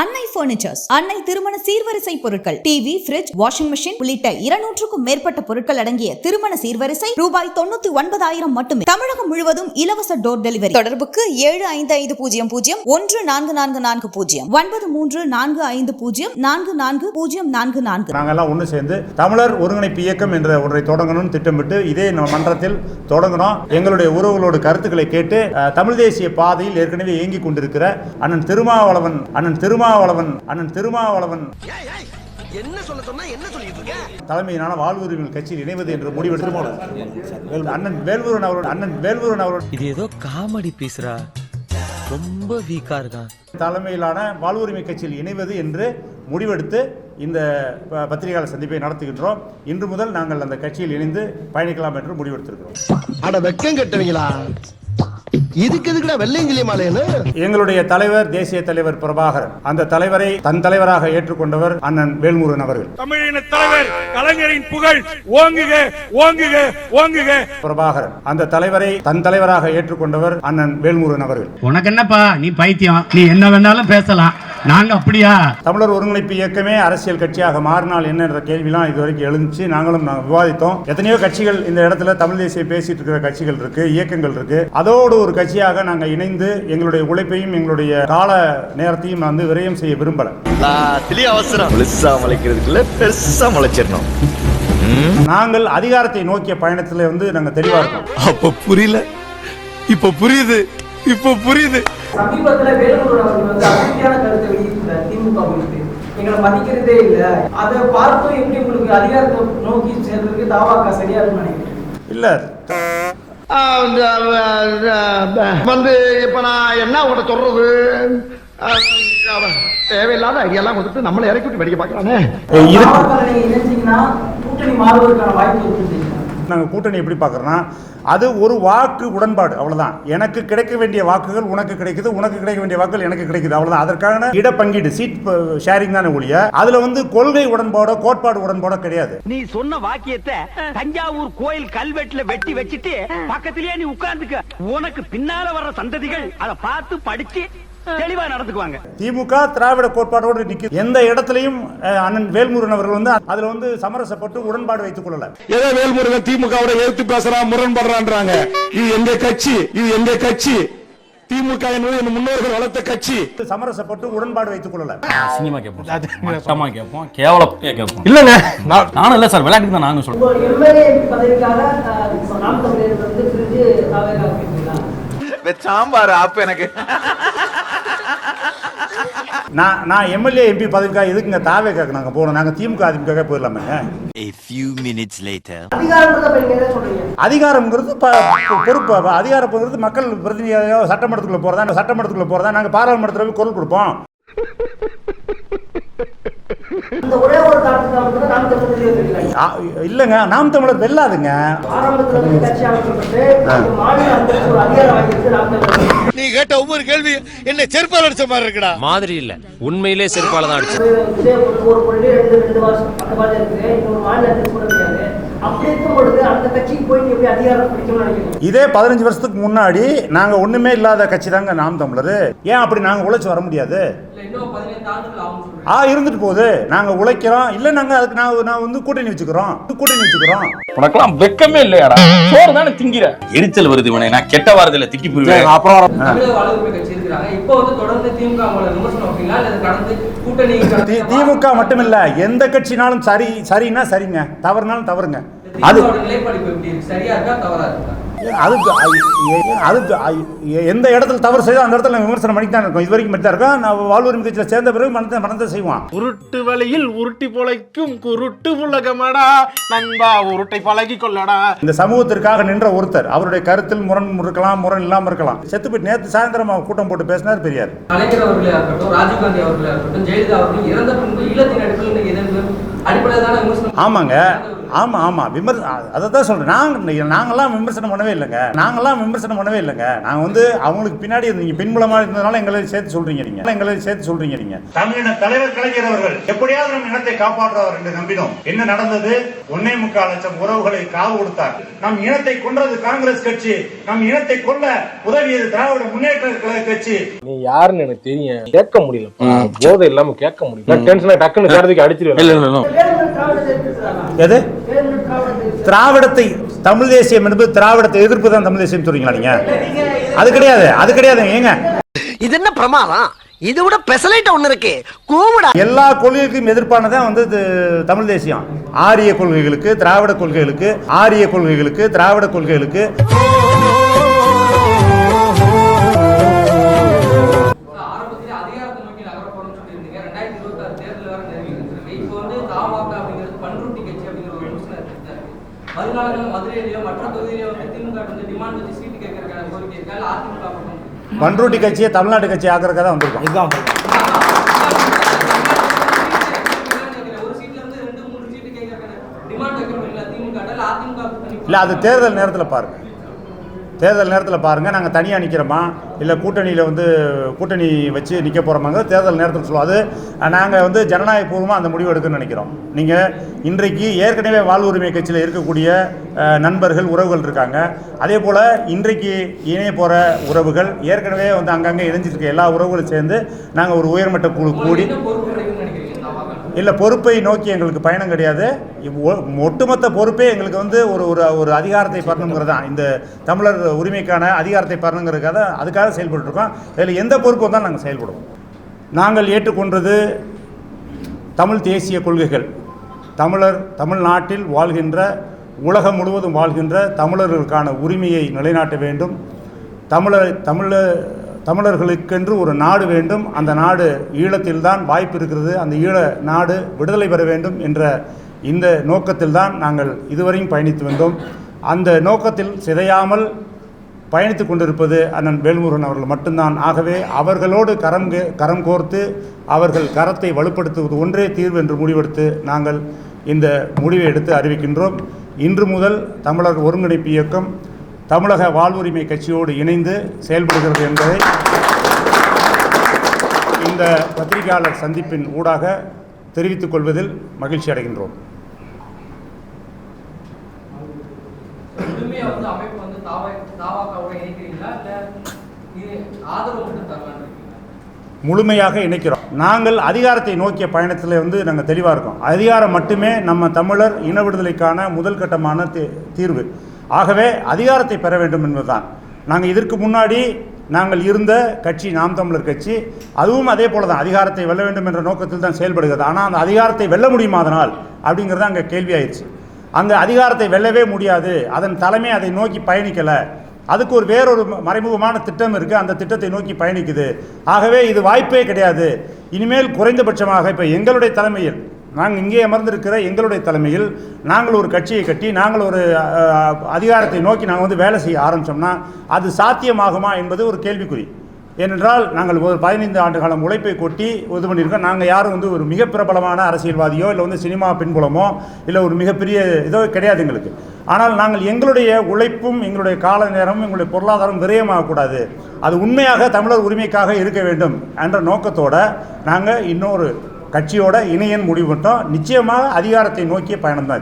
அன்னை பர்னிச்சர்ஸ் அன்னை திருமண சீர்வரிசை பொருட்கள். டிவி ஃபிரிட்ஜ் வாஷிங் மிஷின் உள்ளிட்ட இருநூற்றுக்கும் மேற்பட்ட பொருட்கள் அடங்கிய திருமண சீர்வரிசை ரூபாய் தொண்ணூத்தி ஒன்பதாயிரம் மட்டுமே. தமிழகம் முழுவதும் இலவச டோர் டெலிவரி தொடர்புக்கு ஏழு ஐந்து ஐந்து பூஜ்ஜியம் பூஜ்ஜியம் ஒன்று நான்கு நான்கு நான்கு பூஜ்ஜியம். ஒன்பது மூன்று நான்கு ஐந்து பூஜ்ஜியம் நான்கு நான்கு பூஜ்ஜியம் நான்கு நான்கு. நாங்கெல்லாம் ஒன்று சேர்ந்து தமிழர் ஒருங்கிணைப்பு இயக்கம் என்ற ஒன்றை தொடங்கணும்னு திட்டமிட்டு இதே நம்ம மன்றத்தில் தொடங்கினோம் எங்களுடைய உறவுகளோட கருத்துக்களை கேட்டு தமிழ் தேசிய பாதையில் ஏற்கனவே இயங்கிக் கொண்டிருக்கிற அண்ணன் திருமாவளவன் அண்ணன் திருமாவளவன் அண்ணன் திருமாவளவன். என்ன சொல்ல சொன்னா என்ன சொல்லிட்டு இருக்க? தலைமையிலான வாழ்வுரிமைகள் கட்சியில் இணைவது என்று முடிவெடுத்து அண்ணன் வேல்முருகன் அவர்கள் அண்ணன் வேல்முருகன் அவர்கள் இது ஏதோ காமெடி பீஸ்ரா ரொம்ப வீக்கா இருக்கான். தலைமையிலான வாழ்வுரிமை கட்சியில் இணைவது என்று முடிவெடுத்து இந்த ப- பத்திரிகையாளர் சந்திப்பை நடத்துகின்றோம். இன்று முதல் நாங்கள் அந்த கட்சியில் இணைந்து பயணிக்கலாம் என்று முடிவெடுத்திருக்கிறோம். அட வெக்கம் கட்டுவீங்களா? இதுக்கு எதுக்குடா வெள்ளையங்கிலி மாலைன்னு? எங்களுடைய தலைவர் தேசிய தலைவர் பிரபாகரன். அந்த தலைவரை தன் தலைவராக ஏற்றுக்கொண்டவர் அண்ணன் வேல்முருகன் அவர்கள் தமிழின தலைவர் கலைஞரின் புகழ் ஓங்குக ஓங்குக ஓங்குக. பிரபாகரன். அந்த தலைவரை தன் தலைவராக ஏற்றுக்கொண்டவர் அண்ணன் வேல்முருகன் அவர்கள் உனக்கு என்னப்பா? நீ பைத்தியம். நீ என்ன வேணாலும் பேசலாம். நாங்க அப்படியா? தமிழர் ஒருங்கிணைப்பு இயக்கமே அரசியல் கட்சியாக மாறினால் என்ன என்ற கேள்விலாம் இது வரைக்கும் எழுந்துச்சு. நாங்களும் நாங்கள் விவாதித்தோம். எத்தனையோ கட்சிகள் இந்த இடத்துல தமிழ் தேசிய பேசிட்டு இருக்கிற கட்சிகள் இருக்கு இயக்கங்கள் இருக்கு. அதோடு ஒரு கட்சியாக நாங்கள் இணைந்து எங்களுடைய உழைப்பையும் எங்களுடைய கால நேரத்தையும் வந்து விரயம் செய்ய விரும்பல. அவசரம். பெருசா முளைக்கிறதுக்குள்ள பெருசா முளைச்சிடணும். நாங்கள் அதிகாரத்தை நோக்கிய பயணத்தில் வந்து நாங்கள் தெளிவாக இருக்கோம். அப்ப புரியல. இப்ப புரியுது. இப்ப புரியுது. சமீபத்துல வேலூர் அவர்கள் வந்து அதிருப்தியான கருத்தை வெளியிட்டார் திமுக குறித்து. எங்களை மதிக்கிறதே இல்ல. அதை பார்த்தும் எப்படி உங்களுக்கு அதிகாரத்தை நோக்கி சேர்றதுக்கு தாவாக்கா சரியா இருக்கும்னு நினைக்கிறேன் இல்லை. வந்து இப்ப நான் என்ன உங்கள்ட்ட சொல்றது? தேவையில்லாத ஐடியாலாம் கொடுத்து நம்மளை இறக்கி விட்டு தாவாக்கா நீங்க இணைஞ்சீங்கன்னா கூட்டணி மாறுவதற்கான வாய்ப்பு நாங்கள் கூட்டணி எப்படி பார்க்குறோன்னா அது ஒரு வாக்கு உடன்பாடு அவ்வளவுதான். எனக்கு கிடைக்க வேண்டிய வாக்குகள் உனக்கு கிடைக்குது உனக்கு கிடைக்க வேண்டிய வாக்குகள் எனக்கு கிடைக்குது அவ்வளவுதான். அதற்கான இடப்பங்கீடு சீட் ஷேரிங் தானே ஒழிய அதுல வந்து கொள்கை உடன்பாடோ கோட்பாடு உடன்பாடோ கிடையாது. நீ சொன்ன வாக்கியத்தை தஞ்சாவூர் கோயில் கல்வெட்டுல வெட்டி வச்சுட்டு பக்கத்திலேயே நீ உட்கார்ந்துக்க. உனக்கு பின்னால வர்ற சந்ததிகள் அதை பார்த்து படிச்சு தெளிவா நடந்துக்குவாங்க. திமுக திராவிட கோட்பாடோடு நிற்குது எந்த இடத்துலையும் அண்ணன் வேல்முருகன் அவர்கள் வந்து அதுல வந்து சமரசப்பட்டு உடன்பாடு வைத்துக் கொள்ளல. ஏதோ வேல்முருகன் திமுகவோட எதிர்த்து பேசுறான் முரண்படுறான்றாங்க. இது எங்க கட்சி? இது எங்க கட்சி? திமுக என்பது என் முன்னோர்கள் வளர்த்த கட்சி. சமரசப்பட்டு உடன்பாடு வைத்துக் கொள்ளல. அசிங்கமா கேட்போம் கேட்போம் கேவலப்பையா கேட்போம் இல்லங்க. நானும் இல்ல சார் விளையாட்டுக்கு தான் நானும் சொல்றேன். உங்க எம்எல்ஏ பதவிக்காக அஹ், நாம் தமிழர் வந்து பிரிஞ்சு தாவேக்கா கேட்கிறீங்களா சாம்பார் ஆப்பு எனக்கு நான் நான் எம்எல்ஏ எம்பி பதவிக்காக எதுக்குங்க தாவே கேட்க நாங்க போனோம் நாங்க திமுக அதிமுக போயிடலாமே. A few minutes later. அதிகாரத்தை அப்ப நீங்க என்ன சொல்றீங்க? அதிகாரம்ங்கிறது பொறுப்பு. அப்ப அதிகாரம்ங்கிறது மக்கள் பிரதிநிதியாக சட்டமன்றத்துக்குள்ள போறதா சட்டமன்றத்துக்குள்ள போறதா நாங்க பாராளுமன்றத்தில் குரல் கொடுப்போம் இந்த ஒரே ஒரு காரணத்துக்காக மட்டும் தான் நாம் தமிழர் இருக்கிறாங்க ஆ, இல்லைங்க நாம் தமிழர் வெல்லாதுங்க. நீ கேட்ட ஒவ்வொரு கேள்வி என்ன செருப்பால் அடிச்ச மாதிரி இருக்குடா. மாதிரி இல்ல. உண்மையிலே செருப்பால தான் அடிச்சு இதே பதினஞ்சு வருஷத்துக்கு முன்னாடி நாங்க ஒண்ணுமே இல்லாத கட்சி தாங்க நாம் தமிழர். ஏன் அப்படி நாங்க உழைச்சு வர முடியாது? ஆ இருந்துட்டு போகுது. நாங்க உழைக்கிறோம். இல்ல நாங்க அதுக்கு நான் நான் வந்து கூட்டணி வச்சுக்கிறோம். கூட்டணி வச்சுக்கிறோம். உனக்கெல்லாம் வெக்கமே இல்லையாடா? சோறு தானே திங்கிற? எரிச்சல் வருது இவனை. நான் கெட்ட வாரத்துல திக்கி போயிருவேன் அப்புறம் திமுக மட்டுமில்ல எந்த கட்சினாலும் சரி சரின்னா சரிங்க தவறுனாலும் தவறுங்க அது அது அது எந்த இடத்துல தவறு செய்தோ அந்த இடத்துல விமர்சனம் பண்ணி தான் இருக்கோம். இது வரைக்கும் மட்டும் தான் இருக்கோம். நான் வாழ்வுரிமை கட்சியில் சேர்ந்த பிறகு மனத்தை மனத்தை செய்வான் உருட்டு வழியில் உருட்டி பொழைக்கும் குருட்டு உலகமடா. நண்பா உருட்டை பழகி கொள்ளடா. இந்த சமூகத்திற்காக நின்ற ஒருத்தர் அவருடைய கருத்தில் முரண் இருக்கலாம் முரண் இல்லாம இருக்கலாம். செத்து போய் நேற்று சாயந்தரம் கூட்டம் போட்டு பேசினார் பெரியார். கலைஞர் அவர்களா இருக்கட்டும் ராஜீவ்காந்தி அவர்களா இருக்கட்டும் ஜெயலலிதா அவர்களும் இறந்த பின்பு ஈழத்தின் அடிப்படையில் எதிர்ப்பு ஆமாங்க. ஆமா ஆமா. விமர் அதை தான் சொல்றேன். நாங்க நாங்கெல்லாம் விமர்சனம் பண்ணவே இல்லைங்க. நாங்கெல்லாம் விமர்சனம் பண்ணவே இல்லைங்க. நாங்க வந்து அவங்களுக்கு பின்னாடி நீங்க பின்புலமா இருந்ததுனால எங்களை சேர்த்து சொல்றீங்க நீங்க. எங்களை சேர்த்து சொல்றீங்க நீங்க. தமிழின தலைவர் கலைஞர் அவர்கள் எப்படியாவது நம் இனத்தை காப்பாற்றுவார் என்று நம்பினோம். என்ன நடந்தது? ஒன்னே முக்கால் லட்சம் உறவுகளை காவு கொடுத்தார். நம் இனத்தை கொன்றது காங்கிரஸ் கட்சி. நம் இனத்தை கொல்ல உதவியது திராவிட முன்னேற்ற கழக கட்சி. நீ யாருன்னு எனக்கு தெரியும். கேட்க முடியல போதை இல்லாம கேட்க முடியல. டென்ஷன் டக்குன்னு கருதுக்கு அடிச்சிருவேன். எது? திராவிடத்தை தமிழ் தேசியம் என்பது திராவிடத்தை எதிர்ப்பு தான் தமிழ் தேசியம் சொல்றீங்களா நீங்க? அது கிடையாது அது கிடையாது ஏங்க. இது என்ன பிரமாதம்? இது விட பெசலைட் ஒண்ணு இருக்கு. கூவுடா. எல்லா கொள்கைக்கும் எதிர்ப்பானதான் வந்து தமிழ் தேசியம். ஆரிய கொள்கைகளுக்கு திராவிட கொள்கைகளுக்கு ஆரிய கொள்கைகளுக்கு திராவிட கொள்கைகளுக்கு. சீட்ல இருந்து ரெண்டு மூணு சீட்டு கேட்கறதுக்கான டிமாண்ட் வைக்கணும் இல்ல அது தேர்தல் நேரத்தில் பாருங்க. தேர்தல் நேரத்தில் பாருங்கள் நாங்கள் தனியாக நிற்கிறோமா இல்லை கூட்டணியில் வந்து கூட்டணி வச்சு நிற்க போகிறோமாங்க தேர்தல் நேரத்தில் சொல்லுவோம். அது நாங்கள் வந்து ஜனநாயகபூர்வமாக அந்த முடிவு எடுக்கணும்னு நினைக்கிறோம். நீங்கள் இன்றைக்கு ஏற்கனவே வாழ்வுரிமை கட்சியில் இருக்கக்கூடிய நண்பர்கள் உறவுகள் இருக்காங்க. அதே போல் இன்றைக்கு இணைய போகிற உறவுகள் ஏற்கனவே வந்து அங்கங்கே இணைஞ்சிருக்க எல்லா உறவுகளும் சேர்ந்து நாங்கள் ஒரு உயர்மட்ட குழு கூடி என்ன பொறுப்பு கிடைக்கும்னு நினைக்கிறீங்க தாவாக இல்லை பொறுப்பை நோக்கி எங்களுக்கு பயணம் கிடையாது. ஒ- ஒட்டுமொத்த பொறுப்பே எங்களுக்கு வந்து ஒரு ஒரு ஒரு அதிகாரத்தை பெறணுங்கிறது. தான் இந்த தமிழர் உரிமைக்கான அதிகாரத்தை பெறணுங்கிறதுக்காக அதுக்காக செயல்பட்டுருக்கோம். இதில் எந்த பொறுப்பு வந்தாலும் நாங்கள் செயல்படுவோம். நாங்கள் ஏற்றுக்கொண்டது தமிழ் தேசிய கொள்கைகள். தமிழர் தமிழ்நாட்டில் வாழ்கின்ற உலகம் முழுவதும் வாழ்கின்ற தமிழர்களுக்கான உரிமையை நிலைநாட்ட வேண்டும். தமிழர் தமிழ தமிழர்களுக்கென்று ஒரு நாடு வேண்டும். அந்த நாடு ஈழத்தில்தான் வாய்ப்பு இருக்கிறது. அந்த ஈழ நாடு விடுதலை பெற வேண்டும் என்ற இந்த நோக்கத்தில்தான் நாங்கள் இதுவரையும் பயணித்து வந்தோம். அந்த நோக்கத்தில் சிதையாமல் பயணித்து கொண்டிருப்பது அண்ணன் வேல்முருகன் அவர்கள் மட்டும்தான். ஆகவே அவர்களோடு கரம் கரம் கோர்த்து அவர்கள் கரத்தை வலுப்படுத்துவது ஒன்றே தீர்வு என்று முடிவெடுத்து நாங்கள் இந்த முடிவை எடுத்து அறிவிக்கின்றோம். இன்று முதல் தமிழர் ஒருங்கிணைப்பு இயக்கம் தமிழக வாழ்வுரிமை கட்சியோடு இணைந்து செயல்படுகிறது என்பதை இந்த பத்திரிகையாளர் சந்திப்பின் ஊடாக தெரிவித்துக் கொள்வதில் மகிழ்ச்சி அடைகின்றோம். முழுமையாக இணைக்கிறோம். நாங்கள் அதிகாரத்தை நோக்கிய பயணத்தில் வந்து நாங்கள் தெளிவாக இருக்கோம். அதிகாரம் மட்டுமே நம்ம தமிழர் இன விடுதலைக்கான முதல் கட்டமான தீர்வு. ஆகவே அதிகாரத்தை பெற வேண்டும் என்பதுதான். நாங்கள் இதற்கு முன்னாடி நாங்கள் இருந்த கட்சி நாம் தமிழர் கட்சி அதுவும் அதே போல தான் அதிகாரத்தை வெல்ல வேண்டும் என்ற நோக்கத்தில் தான் செயல்படுகிறது. ஆனால் அந்த அதிகாரத்தை வெல்ல முடியுமா அதனால்? அப்படிங்கிறது அங்கே கேள்வியாயிருச்சு. அங்கே அதிகாரத்தை வெல்லவே முடியாது. அதன் தலைமை அதை நோக்கி பயணிக்கலை. அதுக்கு ஒரு வேறொரு ம- மறைமுகமான திட்டம் இருக்குது அந்த திட்டத்தை நோக்கி பயணிக்குது. ஆகவே இது வாய்ப்பே கிடையாது. இனிமேல் குறைந்தபட்சமாக இப்போ எங்களுடைய தலைமையில் நாங்கள் இங்கே அமர்ந்திருக்கிற எங்களுடைய தலைமையில் நாங்கள் ஒரு கட்சியை கட்டி நாங்கள் ஒரு அதிகாரத்தை நோக்கி நாங்கள் வந்து வேலை செய்ய ஆரம்பித்தோம்னா அது சாத்தியமாகுமா என்பது ஒரு கேள்விக்குறி. ஏனென்றால் நாங்கள் ஒரு பதினைந்து ஆண்டு காலம் உழைப்பை கொட்டி இது பண்ணியிருக்கோம். நாங்கள் யாரும் வந்து ஒரு மிக பிரபலமான அரசியல்வாதியோ இல்லை வந்து சினிமா பின்புலமோ இல்லை ஒரு மிகப்பெரிய இதோ கிடையாது எங்களுக்கு. ஆனால் நாங்கள் எங்களுடைய உழைப்பும் எங்களுடைய கால நேரமும் எங்களுடைய பொருளாதாரம் விரயமாகக்கூடாது அது உண்மையாக தமிழர் உரிமைக்காக இருக்க வேண்டும் என்ற நோக்கத்தோடு நாங்கள் இன்னொரு கட்சியோட இணையன் முடிவு பண்ணிட்டோம் நிச்சயமாக அதிகாரத்தை நோக்கிய பயணம் தான்